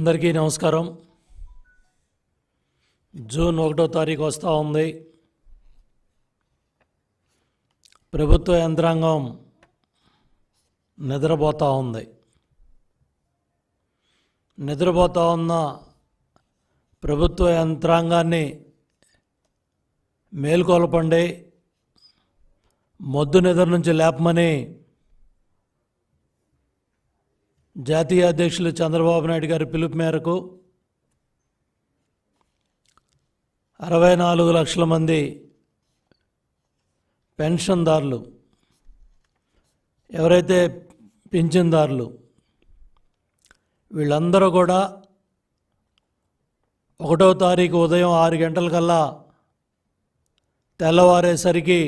అందరికీ నమస్కారం. జూన్ ఒకటో తారీఖు వస్తూ ఉంది. ప్రభుత్వ యంత్రాంగం నిద్రపోతూ ఉంది. నిద్రపోతూ ఉన్న ప్రభుత్వ యంత్రాంగాన్ని మేల్కొల్పండి. మొద్దు నిద్ర నుంచి లేపమని జాతీయ అధ్యక్షులు చంద్రబాబు నాయుడు గారి పిలుపు మేరకు అరవై నాలుగు లక్షల మంది పెన్షన్దారులు ఎవరైతే పింఛన్దారులు వీళ్ళందరూ కూడా ఒకటో తారీఖు ఉదయం ఆరు గంటలకల్లా తెల్లవారేసరికి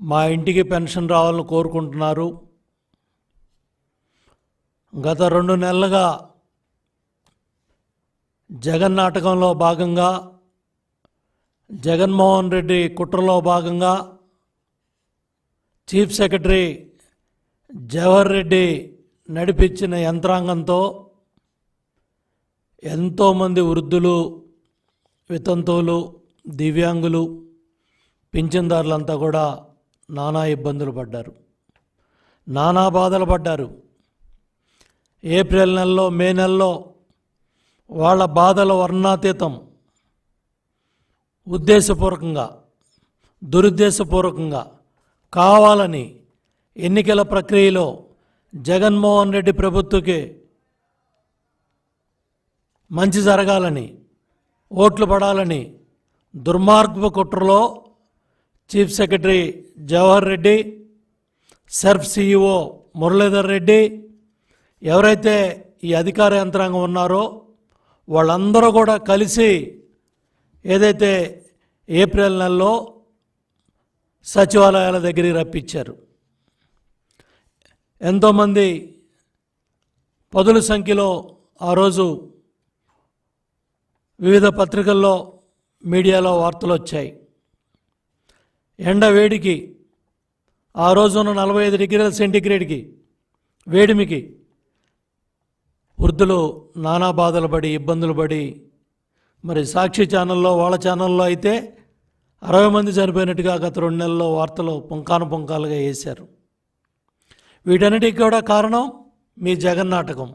మా ఇంటికి పెన్షన్ రావాలని కోరుకుంటున్నారు. గత రెండు నెలలుగా జగన్ నాటకంలో భాగంగా జగన్మోహన్ రెడ్డి కుట్రలో భాగంగా చీఫ్ సెక్రటరీ జవహర్ రెడ్డి నడిపించిన యంత్రాంగంతో ఎంతోమంది వృద్ధులు వితంతువులు దివ్యాంగులు పింఛన్దారులంతా కూడా నానా ఇబ్బందులు పడ్డారు. నానా బాధలు పడ్డారు. ఏప్రిల్ నెలలో మే నెలలో వాళ్ళ బాధల వర్ణాతీతం. ఉద్దేశపూర్వకంగా దురుద్దేశపూర్వకంగా కావాలని ఎన్నికల ప్రక్రియలో జగన్మోహన్ రెడ్డి ప్రభుత్వకి మంచి జరగాలని ఓట్లు పడాలని దుర్మార్గపు కుట్రలో chief secretary Jawahar Reddy SERP CEO Muralidhar Reddy ఎవరైతే ఈ అధికార యంత్రాంగం ఉన్నారో వాళ్ళందరూ కూడా కలిసి ఏదైతే ఏప్రిల్ నెలలో సచివాలయాల దగ్గరికి రప్పించారు. ఎంతోమంది పదుల సంఖ్యలో ఆ రోజు వివిధ పత్రికల్లో మీడియాలో వార్తలు వచ్చాయి. ఎండ వేడికి ఆ రోజున నలభై ఐదు డిగ్రీల సెంటిగ్రేడ్కి వేడిమికి వృద్ధులు నానా బాధలు పడి ఇబ్బందులు పడి మరి సాక్షి ఛానల్లో వాళ్ళ ఛానల్లో అయితే అరవై మంది చనిపోయినట్టుగా గత రెండు నెలల్లో వార్తలు పుంకాను పుంకాలుగా వేశారు. వీటన్నిటికి కూడా కారణం మీ జగన్నాటకం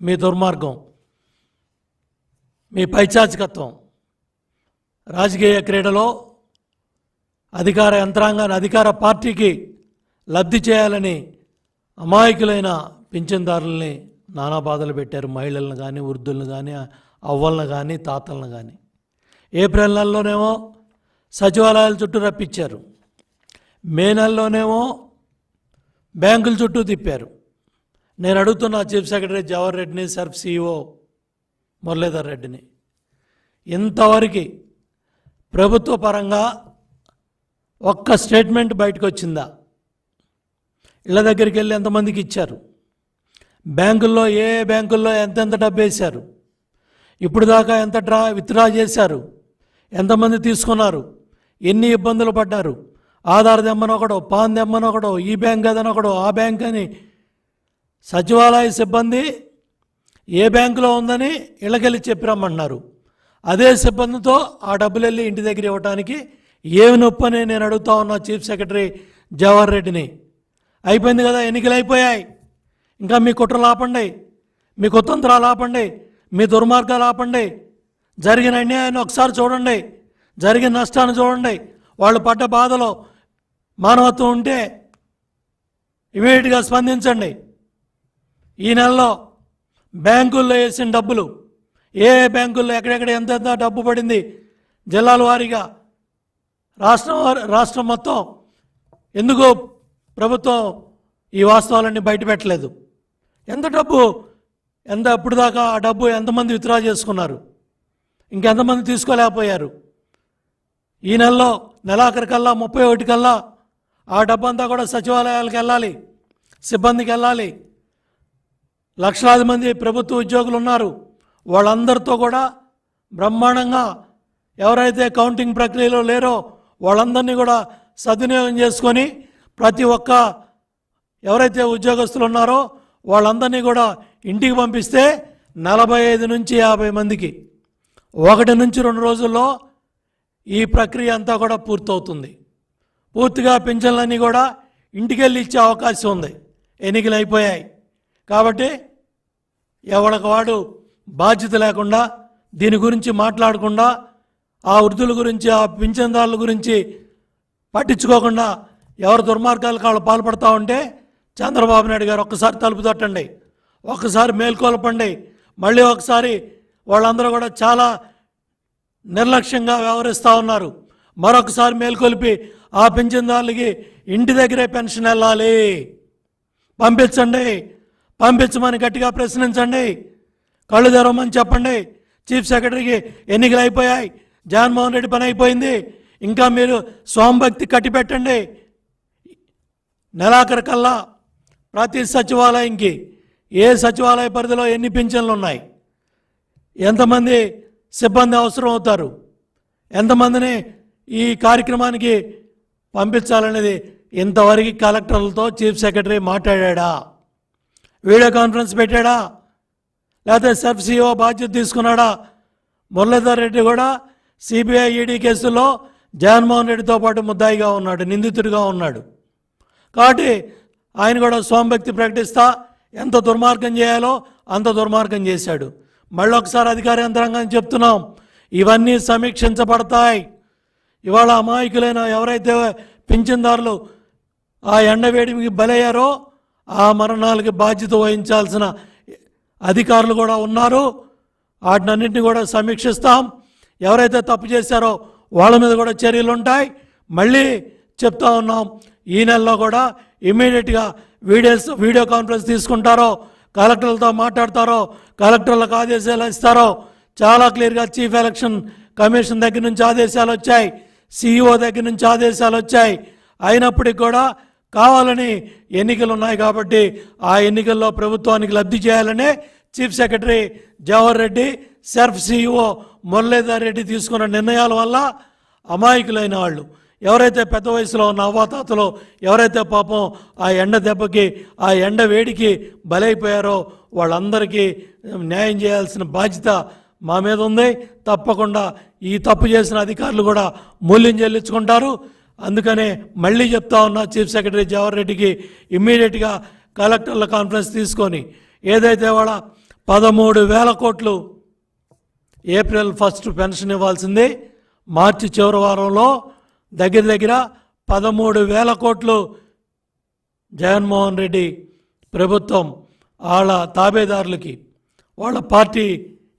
మీ దుర్మార్గం మీ పైచాచికత్వం. రాజకీయ క్రీడలో అధికార యంత్రాంగాన్ని అధికార పార్టీకి లబ్ధి చేయాలని అమాయకులైన పింఛన్దారుల్ని నానా బాధలు పెట్టారు మహిళలను కానీ వృద్ధులను కానీ అవ్వలను కానీ తాతలను కానీ ఏప్రిల్ నెలలోనేమో సచివాలయాల చుట్టూ రప్పించారు. మే నెలలోనేమో బ్యాంకుల చుట్టూ తిప్పారు. నేను అడుగుతున్నా చీఫ్ సెక్రటరీ జవహర్ రెడ్డిని సర్ఫ్ సిఇఓ మురళీధర్ రెడ్డిని. ఇంతవరకు ప్రభుత్వ పరంగా ఒక్క స్టేట్మెంట్ బయటకు వచ్చిందా ఇళ్ళ దగ్గరికి వెళ్ళి ఎంతమందికి ఇచ్చారు? బ్యాంకుల్లో ఏ ఏ బ్యాంకుల్లో ఎంతెంత డబ్బు వేశారు? ఇప్పుడు దాకా ఎంత డ్రా విత్డ్రా చేశారు? ఎంతమంది తీసుకున్నారు? ఎన్ని ఇబ్బందులు పడ్డారు? ఆధార్ దెమ్మనొకడో పాన్ దెమ్మనొకడో ఈ బ్యాంక్ అదనొకడో ఆ బ్యాంక్ అని సచివాలయ సిబ్బంది ఏ బ్యాంకులో ఉందని ఇళ్ళకెళ్ళి చెప్పిరమ్మన్నారు అదే సిబ్బందితో ఆ డబ్బులు వెళ్ళి ఇంటి దగ్గర ఇవ్వడానికి ఏమి నొప్పని నేను అడుగుతా ఉన్నా చీఫ్ సెక్రటరీ జవహర్ రెడ్డిని. అయిపోయింది కదా ఎన్నికలు అయిపోయాయి. ఇంకా మీ కుట్రలు ఆపండి మీ కుతంత్రాలు ఆపండి మీ దుర్మార్గాలు ఆపండి జరిగిన అన్యాయాన్ని ఒకసారి చూడండి జరిగిన నష్టాన్ని చూడండి. వాళ్ళు పడ్డ బాధలో మానవత్వం ఉంటే ఇమీడియట్గా స్పందించండి. ఈ నెలలో బ్యాంకుల్లో వేసిన డబ్బులు ఏ బ్యాంకుల్లో ఎక్కడెక్కడ ఎంతెంత డబ్బు పడింది జిల్లాల వారీగా రాష్ట్రం వారి- రాష్ట్రం మొత్తం ఎందుకు ప్రభుత్వం ఈ వాస్తవాలన్నీ బయటపెట్టలేదు. ఎంత డబ్బు? ఎంత ఇప్పుడు దాకా ఆ డబ్బు ఎంతమంది విత్డ్రా చేసుకున్నారు? ఇంకెంతమంది తీసుకోలేకపోయారు? ఈ నెలలో నెలాఖరికల్లా ముప్పై ఒకటి కల్లా ఆ డబ్బంతా కూడా సచివాలయాలకు వెళ్ళాలి సిబ్బందికి వెళ్ళాలి. లక్షలాది మంది ప్రభుత్వ ఉద్యోగులు ఉన్నారు వాళ్ళందరితో కూడా బ్రహ్మాండంగా ఎవరైతే కౌంటింగ్ ప్రక్రియలో లేరో వాళ్ళందరినీ కూడా సద్వినియోగం చేసుకొని ప్రతి ఒక్క ఎవరైతే ఉద్యోగస్తులు ఉన్నారో వాళ్ళందరినీ కూడా ఇంటికి పంపిస్తే నలభై ఐదు నుంచి యాభై మందికి. ఒకటి నుంచి రెండు రోజుల్లో ఈ ప్రక్రియ అంతా కూడా పూర్తవుతుంది. పూర్తిగా పింఛన్లన్నీ కూడా ఇంటికెళ్ళి ఇచ్చే అవకాశం ఉంది. ఎన్నికలు అయిపోయాయి. కాబట్టి ఎవరికి వాడు బాధ్యత లేకుండా దీని గురించి మాట్లాడకుండా ఆ వృద్ధుల గురించి ఆ పింఛన్దారుల గురించి పట్టించుకోకుండా ఎవరు దుర్మార్గాలకు వాళ్ళు పాల్పడతా ఉంటే చంద్రబాబు నాయుడు గారు ఒక్కసారి తలుపు తట్టండి ఒక్కసారి మేల్కొల్పండి. మళ్ళీ ఒకసారి వాళ్ళందరూ కూడా చాలా నిర్లక్ష్యంగా వ్యవహరిస్తూ ఉన్నారు. మరొకసారి మేల్కొల్పి ఆ పింఛన్దారులకి ఇంటి దగ్గరే పెన్షన్ వెళ్ళాలి. పంపించండి పంపించమని గట్టిగా ప్రశ్నించండి. కళ్ళు తెరవమని చెప్పండి. చీఫ్ సెక్రటరీకి ఎన్నికలు అయిపోయాయి జగన్మోహన్ రెడ్డి పని అయిపోయింది. ఇంకా మీరు స్వామిభక్తి కట్టిపెట్టండి. నెలాఖరు కల్లా ప్రతి సచివాలయంకి ఏ సచివాలయ పరిధిలో ఎన్ని పింఛన్లు ఉన్నాయి? ఎంతమంది సిబ్బంది అవసరం అవుతారు ఎంతమందిని ఈ కార్యక్రమానికి పంపించాలనేది ఇంతవరకు కలెక్టర్లతో చీఫ్ సెక్రటరీ మాట్లాడా వీడియో కాన్ఫరెన్స్ పెట్టాడా? లేకపోతే సబ్ సిఓ బాధ్యత తీసుకున్నాడా? మురళీధర్ రెడ్డి కూడా సిబిఐ ఈడీ కేసుల్లో జగన్మోహన్ రెడ్డితో పాటు ముద్దాయిగా ఉన్నాడు నిందితుడిగా ఉన్నాడు. కాబట్టి ఆయన కూడా స్వామిభక్తి ప్రకటిస్తా. ఎంత దుర్మార్గం చేయాలో అంత దుర్మార్గం చేశాడు. మళ్ళీ ఒకసారి అధికార యంత్రాంగం చెప్తున్నాం ఇవన్నీ సమీక్షించబడతాయి. ఇవాళ అమాయకులైన ఎవరైతే పింఛన్దారులు ఆ ఎండవేడికి బలయ్యారో ఆ మరణాలకి బాధ్యత వహించాల్సిన అధికారులు కూడా ఉన్నారు. వాటినన్నింటినీ కూడా సమీక్షిస్తాం. ఎవరైతే తప్పు చేశారో వాళ్ళ మీద కూడా చర్యలు ఉంటాయి మళ్ళీ చెప్తా ఉన్నాం. ఈ నెలలో కూడా ఇమీడియట్గా వీడియోస్ వీడియో కాన్ఫరెన్స్ తీసుకుంటారో కలెక్టర్లతో మాట్లాడతారో కలెక్టర్లకు ఆదేశాలు ఇస్తారో చాలా క్లియర్గా చీఫ్ ఎలక్షన్ కమిషన్ దగ్గర నుంచి ఆదేశాలు వచ్చాయి. సిఇఓ దగ్గర నుంచి ఆదేశాలు వచ్చాయి. అయినప్పటికీ కూడా కావాలని ఎన్నికలు ఉన్నాయి కాబట్టి ఆ ఎన్నికల్లో ప్రభుత్వానికి లబ్ధి చేయాలనే chief secretary Jawahar Reddy SERP CEO Muralidhar Reddy తీసుకున్న నిర్ణయాల వల్ల అమాయకులైన వాళ్ళు ఎవరైతే పెద్ద వయసులో ఉన్న అవ్వాతాతలు ఎవరైతే పాపం ఆ ఎండ దెబ్బకి ఆ ఎండ వేడికి బలైపోయారో వాళ్ళందరికీ న్యాయం చేయాల్సిన బాధ్యత మా మీద ఉంది. తప్పకుండా ఈ తప్పు చేసిన అధికారులు కూడా మూల్యం చెల్లించుకుంటారు. అందుకనే మళ్ళీ చెప్తా ఉన్నా చీఫ్ సెక్రటరీ జవహర్ రెడ్డికి ఇమ్మీడియట్గా కలెక్టర్ల కాన్ఫరెన్స్ తీసుకొని ఏదైతే వాళ్ళ పదమూడు వేల కోట్లు ఏప్రిల్ ఫస్ట్ పెన్షన్ ఇవ్వాల్సింది మార్చి చివరి వారంలో దగ్గర దగ్గర పదమూడు వేల కోట్లు జగన్మోహన్ రెడ్డి ప్రభుత్వం వాళ్ళ తాబేదారులకి వాళ్ళ పార్టీ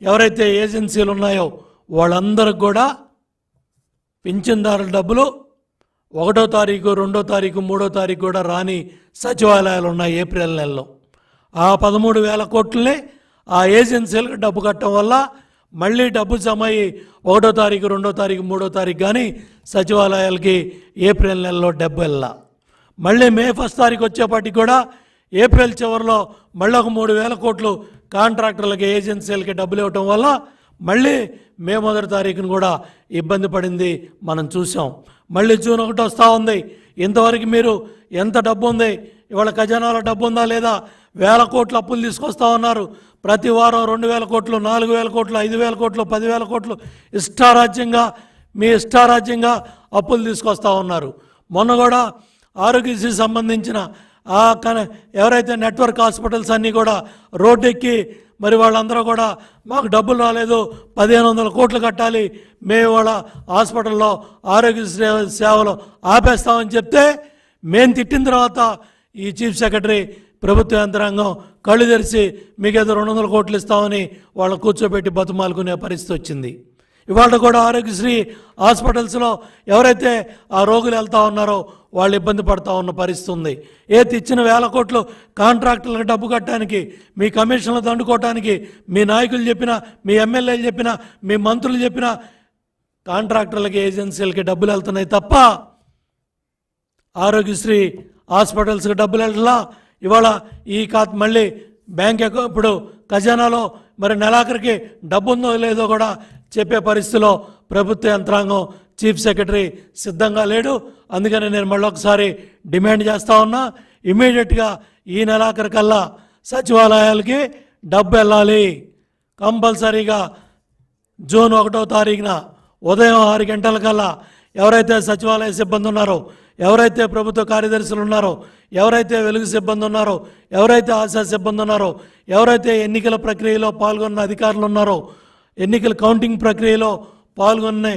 ఎవరైతే ఏజెన్సీలు ఉన్నాయో వాళ్ళందరికి కూడా పింఛన్దారుల డబ్బులు ఒకటో తారీఖు రెండో తారీఖు మూడో తారీఖు కూడా రాని సచివాలయాలు ఉన్నాయి ఏప్రిల్ నెలలో. ఆ పదమూడు వేల కోట్లనే ఆ ఏజెన్సీలకు డబ్బు కట్టడం వల్ల మళ్ళీ డబ్బు జమ అయ్యి ఒకటో తారీఖు రెండో తారీఖు మూడో తారీఖు కానీ సచివాలయాలకి ఏప్రిల్ నెలలో డబ్బెల్లా మళ్ళీ మే ఫస్ట్ తారీఖు వచ్చేపాటికి కూడా ఏప్రిల్ చివరిలో మళ్ళీ ఒక మూడు వేల కోట్లు కాంట్రాక్టర్లకి ఏజెన్సీలకి డబ్బులు ఇవ్వటం వల్ల మళ్ళీ మే మొదటి తారీఖున కూడా ఇబ్బంది పడింది మనం చూసాం. మళ్ళీ జూన్ ఒకటి వస్తూ ఉంది. ఇంతవరకు మీరు ఎంత డబ్బు ఉంది? ఇవాళ ఖజానాలో డబ్బు ఉందా లేదా? వేల కోట్ల అప్పులు తీసుకొస్తా ఉన్నారు. ప్రతి వారం రెండు వేల కోట్లు నాలుగు వేల కోట్లు ఐదు వేల కోట్లు పదివేల కోట్లు ఇష్టారాజ్యంగా మీ ఇష్టారాజ్యంగా అప్పులు తీసుకొస్తా ఉన్నారు. మొన్న కూడా ఆరోగ్యశ్రీ సంబంధించిన ఆ కన ఎవరైతే నెట్వర్క్ హాస్పిటల్స్ అన్నీ కూడా రోడ్డెక్కి మరి వాళ్ళందరూ కూడా మాకు డబ్బులు రాలేదు పదిహేను వందల కోట్లు కట్టాలి మేము వాళ్ళ హాస్పిటల్లో ఆరోగ్య సేవలు ఆపేస్తామని చెప్తే మేము తిట్టిన తర్వాత ఈ చీఫ్ సెక్రటరీ ప్రభుత్వ యంత్రాంగం కళ్ళు తెరిచి మీకు ఏదో రెండు వందల కోట్లు ఇస్తామని వాళ్ళు కూర్చోబెట్టి బతుమాలుకునే పరిస్థితి వచ్చింది. ఇవాళ కూడా ఆరోగ్యశ్రీ హాస్పిటల్స్లో ఎవరైతే ఆ రోగులు వెళ్తూ ఉన్నారో వాళ్ళు ఇబ్బంది పడుతూ ఉన్న పరిస్థితి ఉంది. ఏ తెచ్చిన వేల కోట్లు కాంట్రాక్టర్లకు డబ్బు కట్టడానికి మీ కమిషన్లు దండుకోవటానికి మీ నాయకులు చెప్పిన మీ ఎమ్మెల్యేలు చెప్పిన మీ మంత్రులు చెప్పిన కాంట్రాక్టర్లకి ఏజెన్సీలకి డబ్బులు వెళ్తున్నాయి తప్ప ఆరోగ్యశ్రీ హాస్పిటల్స్కి డబ్బులు వెళ్ళలా ఇవాళ ఈ ఖాతా మళ్ళీ బ్యాంక్ అకౌంట్ ఇప్పుడు ఖజానాలో మరి నెలాఖరికి డబ్బు ఉందో లేదో కూడా చెప్పే పరిస్థితిలో ప్రభుత్వ యంత్రాంగం చీఫ్ సెక్రటరీ సిద్ధంగా లేడు. అందుకని నేను మళ్ళీ ఒకసారి డిమాండ్ చేస్తా ఉన్నా ఇమీడియట్గా ఈ నెలాఖరికల్లా సచివాలయాలకి డబ్బు వెళ్ళాలి. కంపల్సరీగా జూన్ ఒకటో తారీఖున ఉదయం ఆరు గంటలకల్లా ఎవరైతే సచివాలయ సిబ్బంది ఉన్నారో ఎవరైతే ప్రభుత్వ కార్యదర్శులు ఉన్నారో ఎవరైతే వెలుగు సిబ్బంది ఉన్నారో ఎవరైతే ఆశా సిబ్బంది ఉన్నారో ఎవరైతే ఎన్నికల ప్రక్రియలో పాల్గొన్న అధికారులు ఉన్నారో ఎన్నికల కౌంటింగ్ ప్రక్రియలో పాల్గొన్న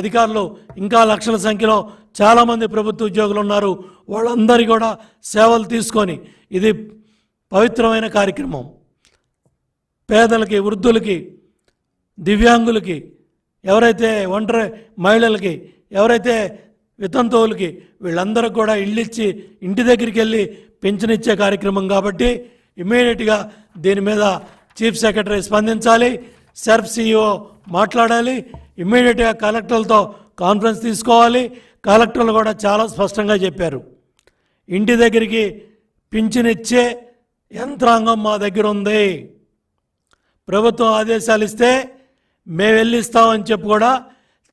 అధికారులు ఇంకా లక్షల సంఖ్యలో చాలామంది ప్రభుత్వ ఉద్యోగులు ఉన్నారు. వాళ్ళందరి కూడా సేవలు తీసుకొని ఇది పవిత్రమైన కార్యక్రమం. పేదలకి వృద్ధులకి దివ్యాంగులకి ఎవరైతే ఒంటరి మహిళలకి ఎవరైతే వితంతువులకి వీళ్ళందరూ కూడా ఇల్లు ఇచ్చి ఇంటి దగ్గరికి వెళ్ళి పెన్షన్ ఇచ్చే కార్యక్రమం కాబట్టి ఇమీడియట్గా దీని మీద చీఫ్ సెక్రటరీ స్పందించాలి సెర్ఫ్ సిఇఓ మాట్లాడాలి ఇమ్మీడియట్గా కలెక్టర్లతో కాన్ఫరెన్స్ తీసుకోవాలి. కలెక్టర్లు కూడా చాలా స్పష్టంగా చెప్పారు. ఇంటి దగ్గరికి పింఛనిచ్చే యంత్రాంగం మా దగ్గర ఉంది. ప్రభుత్వం ఆదేశాలు ఇస్తే మేము వెళ్ళిస్తామని చెప్పి కూడా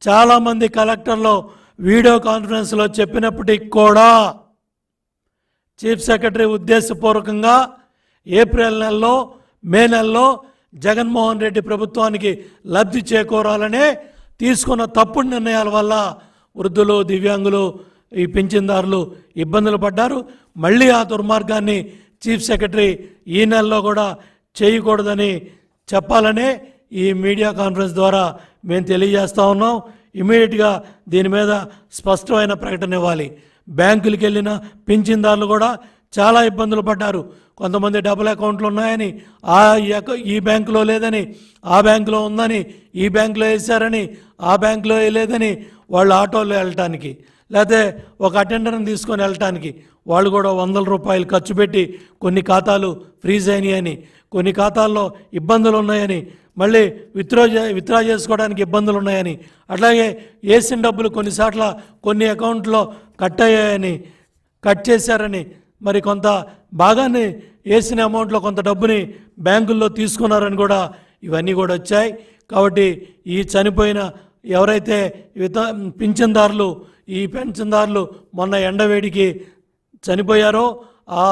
చాలామంది కలెక్టర్లు వీడియో కాన్ఫరెన్స్లో చెప్పినప్పటికి కూడా చీఫ్ సెక్రటరీ ఉద్దేశపూర్వకంగా ఏప్రిల్ నెలలో మే నెలలో జగన్మోహన్ రెడ్డి ప్రభుత్వానికి లబ్ధి చేకూరాలనే తీసుకున్న తప్పుడు నిర్ణయాల వల్ల వృద్ధులు దివ్యాంగులు ఈ పింఛన్దారులు ఇబ్బందులు పడ్డారు. మళ్ళీ ఆ దుర్మార్గాన్ని చీఫ్ సెక్రటరీ ఈ నెలలో కూడా చేయకూడదని చెప్పాలనే ఈ మీడియా కాన్ఫరెన్స్ ద్వారా మేము తెలియజేస్తూ ఉన్నాం. ఇమీడియట్గా దీని మీద స్పష్టమైన ప్రకటన ఇవ్వాలి. బ్యాంకులకి వెళ్ళిన పింఛన్దారులు కూడా చాలా ఇబ్బందులు పడ్డారు. కొంతమంది డబుల్ అకౌంట్లు ఉన్నాయని ఆ ఈ బ్యాంకులో లేదని ఆ బ్యాంకులో ఉందని ఈ బ్యాంకులో వేశారని ఆ బ్యాంకులో వేయలేదని వాళ్ళు ఆటోలో వెళ్ళటానికి. లేకపోతే ఒక అటెండర్ని తీసుకొని వెళ్ళటానికి వాళ్ళు కూడా వందల రూపాయలు ఖర్చు పెట్టి కొన్ని ఖాతాలు ఫ్రీజ్ అయినాయని కొన్ని ఖాతాల్లో ఇబ్బందులు ఉన్నాయని మళ్ళీ విత్డ్రా చే విత్డ్రా చేసుకోవడానికి ఇబ్బందులు ఉన్నాయని అట్లాగే వేసిన డబ్బులు కొన్నిసార్ల కొన్ని అకౌంట్లో కట్ అయ్యాయని కట్ చేశారని మరి కొంత భాగాన్ని వేసిన అమౌంట్లో కొంత డబ్బుని బ్యాంకుల్లో తీసుకున్నారని కూడా ఇవన్నీ కూడా వచ్చాయి. కాబట్టి ఈ చనిపోయిన ఎవరైతే విత పింఛన్దారులు ఈ పెన్షన్దారులు మొన్న ఎండవేడికి చనిపోయారో ఆ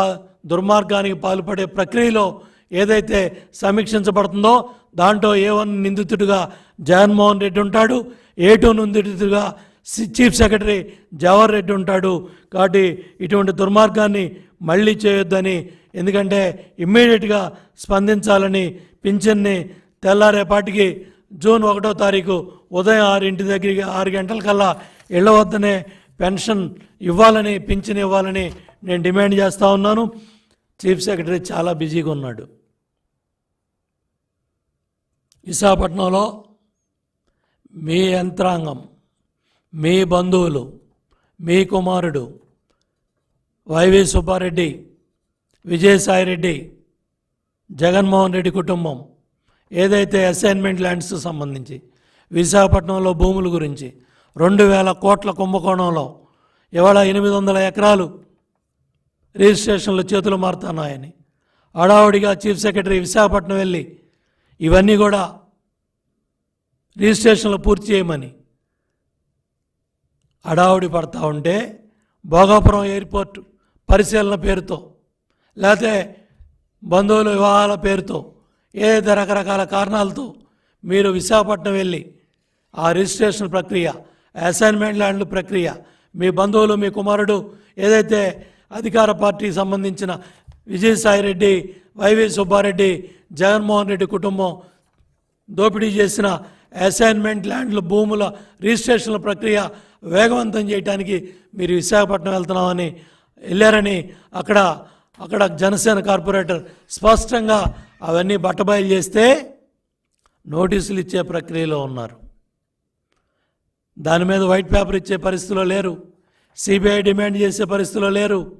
దుర్మార్గానికి పాల్పడే ప్రక్రియలో ఏదైతే సమీక్షించబడుతుందో దాంట్లో ఏ వన్ నిందితుడిగా జగన్మోహన్ రెడ్డి ఉంటాడు ఏ టూ నిందితుడిగా చీఫ్ సెక్రటరీ జవహర్ రెడ్డి ఉంటాడు. కాబట్టి ఇటువంటి దుర్మార్గాన్ని మళ్ళీ చేయొద్దని ఎందుకంటే ఇమ్మీడియట్గా స్పందించాలని పింఛన్ని తెల్లారేపాటికి జూన్ ఒకటో తారీఖు ఉదయం ఆరింటి దగ్గరికి ఆరు గంటలకల్లా ఇళ్ళ వద్దనే పెన్షన్ ఇవ్వాలని పింఛన్ ఇవ్వాలని నేను డిమాండ్ చేస్తూ ఉన్నాను. చీఫ్ సెక్రటరీ చాలా బిజీగా ఉన్నాడు. విశాఖపట్నంలో మీ యంత్రాంగం మీ బంధువులు మీ కుమారుడు వైవి సుబ్బారెడ్డి విజయసాయిరెడ్డి జగన్మోహన్ రెడ్డి కుటుంబం ఏదైతే అసైన్మెంట్ ల్యాండ్స్ సంబంధించి విశాఖపట్నంలో భూముల గురించి రెండు వేల కోట్ల కుంభకోణంలో ఇవాళ ఎనిమిది వందల ఎకరాలు రిజిస్ట్రేషన్లు చేతులు మారుతున్నాయని. హడావుడిగా చీఫ్ సెక్రటరీ విశాఖపట్నం వెళ్ళి ఇవన్నీ కూడా రిజిస్ట్రేషన్లు పూర్తి చేయమని హడావుడి పడతా ఉంటే భోగాపురం ఎయిర్పోర్ట్ పరిశీలన పేరుతో లేకపోతే బంధువుల వివాహాల పేరుతో ఏదైతే రకరకాల కారణాలతో మీరు విశాఖపట్నం వెళ్ళి ఆ రిజిస్ట్రేషన్ ప్రక్రియ అసైన్మెంట్ ల్యాండ్ల ప్రక్రియ. మీ బంధువులు మీ కుమారుడు ఏదైతే అధికార పార్టీకి సంబంధించిన విజయసాయిరెడ్డి వైవి సుబ్బారెడ్డి జగన్మోహన్ రెడ్డి కుటుంబం దోపిడీ చేసిన అసైన్మెంట్ ల్యాండ్ల భూముల రిజిస్ట్రేషన్ల ప్రక్రియ వేగవంతం చేయడానికి మీరు విశాఖపట్నం వెళ్తున్నామని వెళ్ళారని అక్కడ అక్కడ జనసేన కార్పొరేటర్ స్పష్టంగా అవన్నీ బట్టబయలు చేస్తే నోటీసులు ఇచ్చే ప్రక్రియలో ఉన్నారు. దాని మీద వైట్ పేపర్ ఇచ్చే పరిస్థితిలో లేరు. సిబిఐ డిమాండ్ చేసే పరిస్థితిలో లేరు.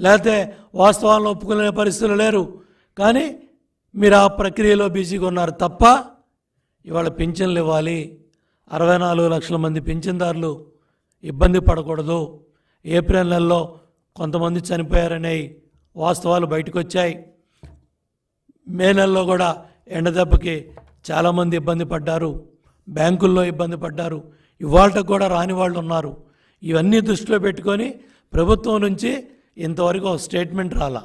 లేకపోతే వాస్తవాలను ఒప్పుకునే పరిస్థితిలో లేరు. కానీ మీరు ఆ ప్రక్రియలో బిజీగా ఉన్నారు తప్ప ఇవాళ పింఛన్లు ఇవ్వాలి. అరవై నాలుగు లక్షల మంది పింఛన్దారులు ఇబ్బంది పడకూడదు. ఏప్రిల్ నెలలో కొంతమంది చనిపోయారనే వాస్తవాలు బయటకు వచ్చాయి మే నెలలో కూడా ఎండదెబ్బకి చాలామంది ఇబ్బంది పడ్డారు. బ్యాంకుల్లో ఇబ్బంది పడ్డారు. ఇవాళ కూడా రాని వాళ్ళు ఉన్నారు. ఇవన్నీ దృష్టిలో పెట్టుకొని ప్రభుత్వం నుంచి ఇంతవరకు ఒక స్టేట్మెంట్ రాలా.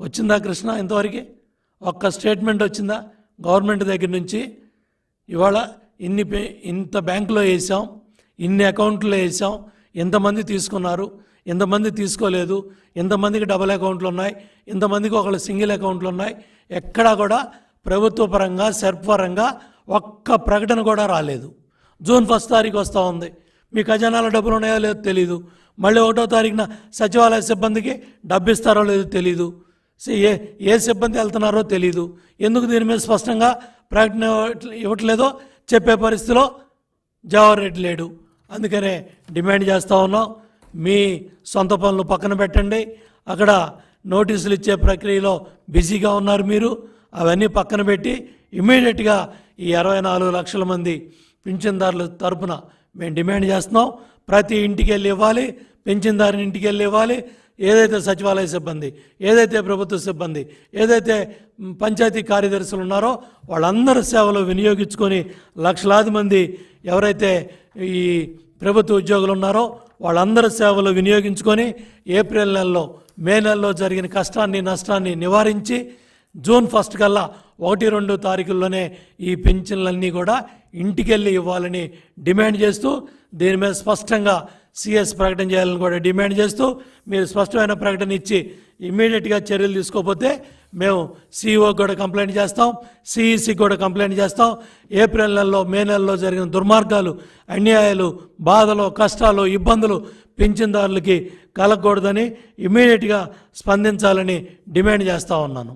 వచ్చిందా కృష్ణ ఇంతవరకు? ఒక్క స్టేట్మెంట్ వచ్చిందా? గవర్నమెంట్ దగ్గర నుంచి ఇవాళ ఇన్ని పే ఇంత బ్యాంకులో వేసాం ఇన్ని అకౌంట్లో వేసాం ఎంతమంది తీసుకున్నారు ఎంతమంది తీసుకోలేదు ఎంతమందికి డబుల్ అకౌంట్లు ఉన్నాయి ఎంతమందికి ఒకళ్ళు సింగిల్ అకౌంట్లు ఉన్నాయి ఎక్కడా కూడా ప్రభుత్వ పరంగా సెర్ప్ పరంగా ఒక్క ప్రకటన కూడా రాలేదు. జూన్ ఫస్ట్ తారీఖు వస్తూ ఉంది. మీ ఖజానాలో డబ్బులు ఉన్నాయో లేదో తెలీదు. మళ్ళీ ఒకటో తారీఖున సచివాలయ సిబ్బందికి డబ్బు ఇస్తారో లేదో తెలీదు. ఏ ఏ సిబ్బంది వెళ్తున్నారో తెలీదు. ఎందుకు దీని మీద స్పష్టంగా ప్రకటన ఇవ్వట్లేదో చెప్పే పరిస్థితిలో జవహర్ రెడ్డి లేడు. అందుకనే డిమాండ్ చేస్తూ ఉన్నాం. మీ సొంత పనులు పక్కన పెట్టండి. అక్కడ నోటీసులు ఇచ్చే ప్రక్రియలో బిజీగా ఉన్నారు మీరు. అవన్నీ పక్కన పెట్టి ఇమీడియట్గా ఈ అరవై నాలుగు లక్షల మంది పింఛన్దారుల తరపున మేము డిమాండ్ చేస్తున్నాం. ప్రతి ఇంటికి వెళ్ళి ఇవ్వాలి పింఛన్దారుని ఇంటికి వెళ్ళి ఇవ్వాలి. ఏదైతే సచివాలయ సిబ్బంది ఏదైతే ప్రభుత్వ సిబ్బంది ఏదైతే పంచాయతీ కార్యదర్శులు ఉన్నారో వాళ్ళందరి సేవలు వినియోగించుకొని లక్షలాది మంది ఎవరైతే ఈ ప్రభుత్వ ఉద్యోగులు ఉన్నారో వాళ్ళందరి సేవలు వినియోగించుకొని ఏప్రిల్ నెలలో మే నెలలో జరిగిన కష్టాన్ని నష్టాన్ని నివారించి జూన్ ఫస్ట్ కల్లా ఒకటి రెండు తారీఖుల్లోనే ఈ పెన్షన్లన్నీ కూడా ఇంటికెళ్ళి ఇవ్వాలని డిమాండ్ చేస్తూ దీని మీద స్పష్టంగా సిఎస్ ప్రకటన చేయాలని కూడా డిమాండ్ చేస్తూ మీరు స్పష్టమైన ప్రకటన ఇచ్చి ఇమ్మీడియట్గా చర్యలు తీసుకోకపోతే మేము సిఇఓకి కూడా కంప్లైంట్ చేస్తాం సిఈసికి కూడా కంప్లైంట్ చేస్తాం. ఏప్రిల్ నెలలో మే నెలలో జరిగిన దుర్మార్గాలు అన్యాయాలు బాధలు కష్టాలు ఇబ్బందులు పింఛన్దారులకి కలగకూడదని ఇమ్మీడియట్గా స్పందించాలని డిమాండ్ చేస్తూ ఉన్నాను.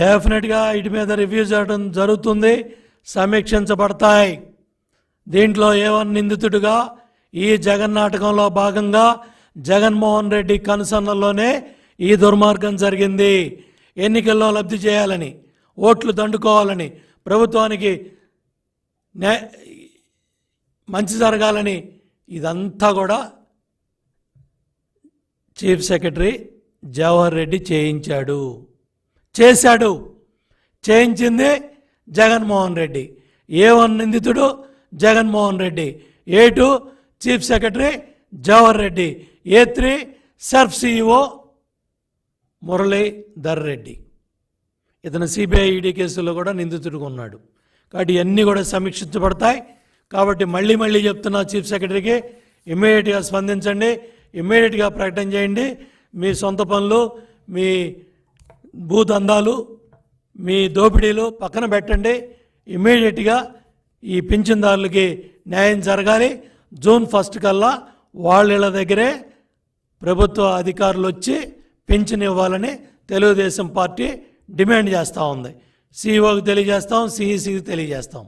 డెఫినెట్గా వీటి మీద రివ్యూ చేయడం జరుగుతుంది సమీక్షించబడతాయి. దీంట్లో ఏవన్ నిందితుడిగా ఈ జగన్ నాటకంలో భాగంగా జగన్మోహన్ రెడ్డి కనుసన్నల్లోనే ఈ దుర్మార్గం జరిగింది. ఎన్నికల్లో లబ్ధి చేయాలని ఓట్లు దండుకోవాలని ప్రభుత్వానికి మంచి జరగాలని ఇదంతా కూడా చీఫ్ సెక్రటరీ జవహర్ రెడ్డి చేయించాడు. చేశాడు. చేయించింది జగన్మోహన్ రెడ్డి. ఏ వన్ నిందితుడు Jaganmohan Reddy. A two chief secretary Jawahar Reddy. A three SERP CEO Muralidhar Reddy. ఇతను సిబిఐ ఈడీ కేసులో కూడా నిందితుడిగా ఉన్నాడు. కాబట్టి ఇవన్నీ కూడా సమీక్షించబడతాయి. కాబట్టి మళ్ళీ మళ్ళీ చెప్తున్నా చీఫ్ సెక్రటరీకి ఇమ్మీడియట్గా స్పందించండి. ఇమ్మీడియట్గా ప్రకటన చేయండి. మీ సొంత పనులు మీ భూదందాలు మీ దోపిడీలు పక్కన పెట్టండి. ఇమ్మీడియట్గా ఈ పింఛన్దారులకి న్యాయం జరగాలి. జూన్ ఫస్ట్ కల్లా వాళ్ళ దగ్గరే ప్రభుత్వ అధికారులు వచ్చి పింఛన్ ఇవ్వాలని తెలుగుదేశం పార్టీ డిమాండ్ చేస్తూ ఉంది. సీఈఓకి తెలియజేస్తాం సిఈసికి తెలియజేస్తాం.